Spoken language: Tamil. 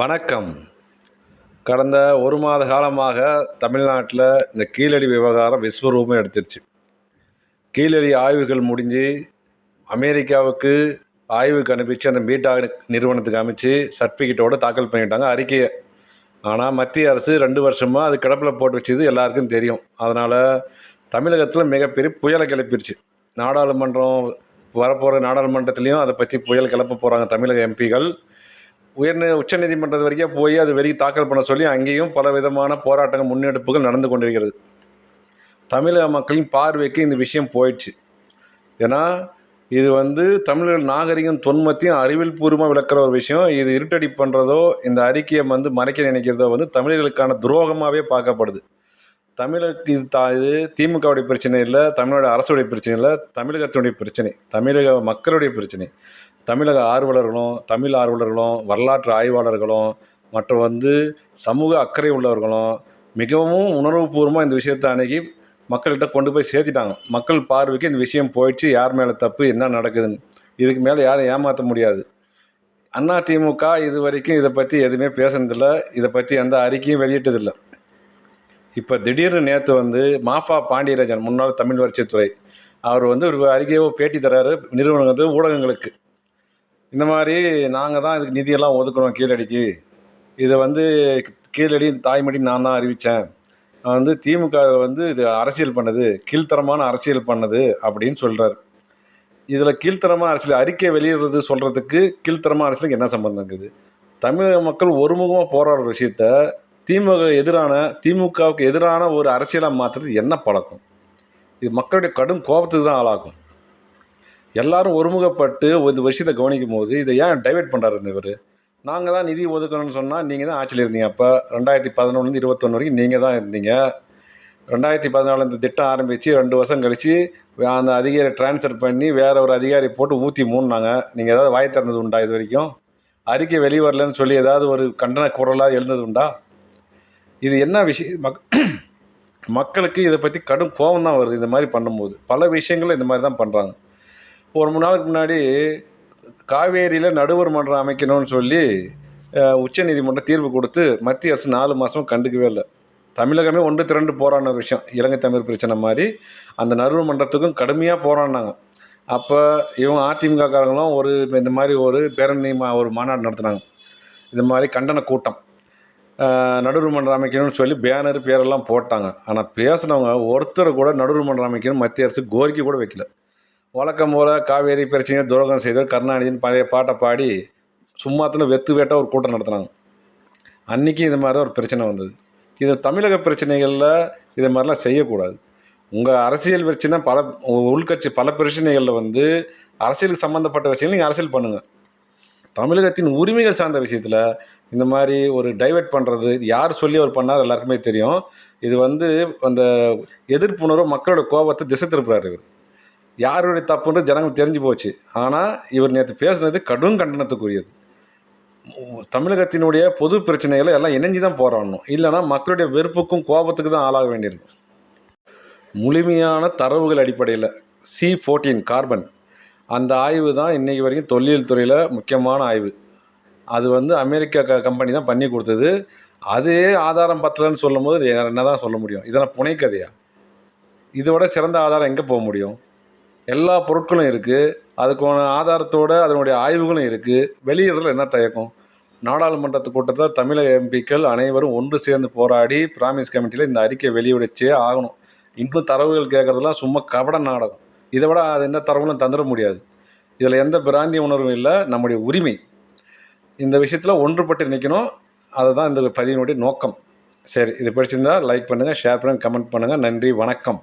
வணக்கம். கடந்த ஒரு மாத காலமாக தமிழ்நாட்டில் இந்த கீழடி விவகாரம் விஸ்வரூபம் எடுத்துருச்சு. கீழடி ஆய்வுகள் முடிஞ்சு அமெரிக்காவுக்கு ஆய்வுக்கு அனுப்பிச்சு அந்த மீட்டா நிறுவனத்துக்கு அமைச்சு சர்டிஃபிகேட்டோடு தாக்கல் பண்ணிட்டாங்க. அறிக்கையை ஆனால் மத்திய அரசு ரெண்டு வருஷமாக அது கிடப்பில் போட்டு வச்சது எல்லாருக்கும் தெரியும். அதனால் தமிழகத்தில் மிகப்பெரிய புயலை கிளப்பிருச்சு. நாடாளுமன்றம் வரப்போகிற நாடாளுமன்றத்துலேயும் அதை பற்றி புயல் கிளப்ப போகிறாங்க தமிழக எம்பிகள். உயர்நீ உச்சநீதிமன்றது வரைக்கும் போய் அது வெளியே தாக்கல் பண்ண சொல்லி அங்கேயும் பல விதமான போராட்டங்கள் முன்னெடுப்புகள் நடந்து கொண்டிருக்கிறது. தமிழக மக்களின் பார்வைக்கு இந்த விஷயம் போயிடுச்சு. ஏன்னா இது வந்து தமிழர்கள் நாகரிகம் தொன்மத்தையும் அறிவியல் பூர்வமாக விளக்குற ஒரு விஷயம். இது இருட்டடி பண்ணுறதோ இந்த அறிக்கையை வந்து மறைக்க நினைக்கிறதோ வந்து தமிழர்களுக்கான துரோகமாகவே பார்க்கப்படுது. தமிழுக்கு இது தா இது திமுகவுடைய பிரச்சனை இல்லை தமிழோட அரசுடைய பிரச்சனை இல்லை தமிழகத்தினுடைய பிரச்சனை தமிழக மக்களுடைய பிரச்சனை. தமிழக ஆர்வலர்களும் தமிழ் ஆர்வலர்களும் வரலாற்று ஆய்வாளர்களும் மற்றும் வந்து சமூக அக்கறை உள்ளவர்களும் மிகவும் உணர்வுபூர்வமாக இந்த விஷயத்தை அணுகி மக்கள்கிட்ட கொண்டு போய் சேர்த்திட்டாங்க. மக்கள் பார்வைக்கு இந்த விஷயம் போயிடுச்சு. யார் மேலே தப்பு என்ன நடக்குதுன்னு. இதுக்கு மேலே யாரும் ஏமாற்ற முடியாது. அண்ணா திமுக இது வரைக்கும் இதை பற்றி எதுவுமே பேசுனதில்லை. இதை பற்றி எந்த அறிக்கையும் வெளியிட்டதில்லை. இப்போ திடீர்னு நேற்று வந்து மாஃபா பாண்டியராஜன் முன்னாள் தமிழ் வளர்ச்சித்துறை அவர் வந்து ஒரு அறிக்கையோ பேட்டி தராரு நிறுவனங்கள் ஊடகங்களுக்கு. இந்த மாதிரி நாங்கள் தான் இதுக்கு நிதியெல்லாம் ஒதுக்குறோம் கீழடிக்கு. இதை வந்து கீழடி தாய்மடி நான் தான் அறிவித்தேன் வந்து திமுக வந்து இது அரசியல் பண்ணது கீழ்த்தரமான அரசியல் பண்ணது அப்படின்னு சொல்கிறார் இதில் கீழ்த்தரமாக அரசியல் அறிக்கை வெளியிடுறது சொல்கிறதுக்கு கீழ்த்தரமாக அரசியலுக்கு என்ன சம்மந்தம் இருக்குது? தமிழக மக்கள் ஒருமுகமாக போராடுற விஷயத்த திமுக எதிரான திமுகவுக்கு எதிரான ஒரு அரசியலாக மாற்றுறது என்ன பழக்கம்? இது மக்களுடைய கடும் கோபத்துக்கு தான் ஆளாகும். எல்லாரும் ஒருமுகப்பட்டு ஒரு விஷயத்தை கவனிக்கும் போது இதை ஏன் டைவெர்ட் பண்ணுறாரு இவர்? நாங்கள் தான் நிதி ஒதுக்கணும்னு சொன்னால் நீங்கள் தான் ஆட்சியில் இருந்தீங்க அப்போ. ரெண்டாயிரத்தி பதினொன்றுலேருந்து இருபத்தொன்று வரைக்கும் நீங்கள் தான் இருந்தீங்க. ரெண்டாயிரத்தி பதினாலு இந்த திட்டம் ஆரம்பித்து ரெண்டு வருஷம் கழித்து அந்த அதிகாரி ட்ரான்ஸ்ஃபர் பண்ணி வேற ஒரு அதிகாரி போட்டு ஊற்றி மூணுனாங்க நீங்கள் ஏதாவது வாய் திறந்தது உண்டா இது வரைக்கும்? அறிக்கை வெளிவரலன்னு சொல்லி ஏதாவது ஒரு கண்டன குரலாக எழுந்தது உண்டா? இது என்ன விஷயம் மக் மக்களுக்கு இதை பற்றி கடும் கோபம் தான் வருது இந்த மாதிரி பண்ணும்போது. பல விஷயங்களும் இந்த மாதிரி தான் பண்ணுறாங்க ஒரு மூணு நாளுக்கு முன்னாடி காவேரியில் நடுவர் மன்றம் அமைக்கணும்னு சொல்லி உச்சநீதிமன்றம் தீர்ப்பு கொடுத்து மத்திய அரசு நாலு மாதம் கண்டுக்கவே இல்லை. தமிழகமே ஒன்று திரண்டு போராடின ஒரு விஷயம். இலங்கை தமிழ் பிரச்சனை மாதிரி அந்த நடுவர் மன்றத்துக்கும் கடுமையாக போராடினாங்க. அப்போ இவங்க அதிமுகக்காரங்களும் ஒரு இந்த மாதிரி ஒரு பேரணி மா ஒரு மாநாடு நடத்துனாங்க. இது மாதிரி கண்டன கூட்டம். நடுவர் மன்றம் அமைக்கணும்னு சொல்லி பேனர் பேரெல்லாம் போட்டாங்க. ஆனால் பேசினவங்க ஒருத்தர் கூட நடுவர் மன்றம் அமைக்கணும் மத்திய அரசு கோரிக்கை கூட வைக்கல. வழக்கம் போல் காவேரி பிரச்சனையை துரோகம் செய்தவர் கருணாநிதினு பழைய பாட்டை பாடி சும்மாத்துல வெத்து வேட்டாக ஒரு கூட்டம் நடத்துனாங்க. அன்றைக்கி இது மாதிரி தான் ஒரு பிரச்சனை வந்தது. இது தமிழக பிரச்சனைகளில் இது மாதிரிலாம் செய்யக்கூடாது. உங்கள் அரசியல் பிரச்சனை பல உள்கட்சி பல பிரச்சனைகளில் வந்து அரசியலுக்கு சம்மந்தப்பட்ட விஷயங்கள் நீங்கள் அரசியல் பண்ணுங்கள் தமிழகத்தின் உரிமைகள் சார்ந்த விஷயத்தில் இந்த மாதிரி ஒரு டைவெர்ட் பண்ணுறது யார் சொல்லி அவர் பண்ணார் எல்லாருக்குமே தெரியும். இது வந்து அந்த எதிர்ப்புணர்வு மக்களோட கோபத்தை திசை திருப்புறாரு இவர். யாருடைய தப்புன்றது ஜனங்களுக்கு தெரிஞ்சு போச்சு. ஆனால் இவர் நேற்று பேசுனது கடும் கண்டனத்துக்குரியது. தமிழகத்தினுடைய பொது பிரச்சனைகளை எல்லாம் இணைஞ்சு தான் போராடணும். இல்லைனா மக்களுடைய வெறுப்புக்கும் கோபத்துக்கு தான் ஆளாக வேண்டியிருக்கும். முழுமையான தரவுகள் அடிப்படையில் சி ஃபோர்டீன் கார்பன் அந்த ஆய்வு தான் இன்றைக்கி வரைக்கும் தொல்லியல் துறையில் முக்கியமான ஆய்வு. அது வந்து அமெரிக்கா க கம்பெனி தான் பண்ணி கொடுத்தது. அதே ஆதாரம் பத்தலைன்னு சொல்லும் போது என்ன தான் சொல்ல முடியும்? இதெல்லாம் புனைக்கதையா? இதோட சிறந்த ஆதாரம் எங்கே போக முடியும்? எல்லா பொருட்களும் இருக்குது அதுக்கான ஆதாரத்தோடு அதனுடைய ஆய்வுகளும் இருக்குது வெளியிடுறதுல என்ன தயக்கம்? நாடாளுமன்றத்து கூட்டத்தில் தமிழக எம்பிக்கள் அனைவரும் ஒன்று சேர்ந்து போராடி பிராமிஸ் கமிட்டியில் இந்த அறிக்கை வெளியிடச்சே ஆகணும். இன்னும் தரவுகள் கேட்குறதுலாம் சும்மா கபட நாடகம். இதை விட அது எந்த தரவுகளும் தந்துட முடியாது. இதில் எந்த பிராந்திய உணர்வும் இல்லை நம்முடைய உரிமை. இந்த விஷயத்தில் ஒன்றுபட்டு நிற்கணும் அதுதான் இந்த பதிவினுடைய நோக்கம். சரி இது பிடிச்சிருந்தால் லைக் பண்ணுங்கள் ஷேர் பண்ணுங்கள் கமெண்ட் பண்ணுங்கள் நன்றி வணக்கம்.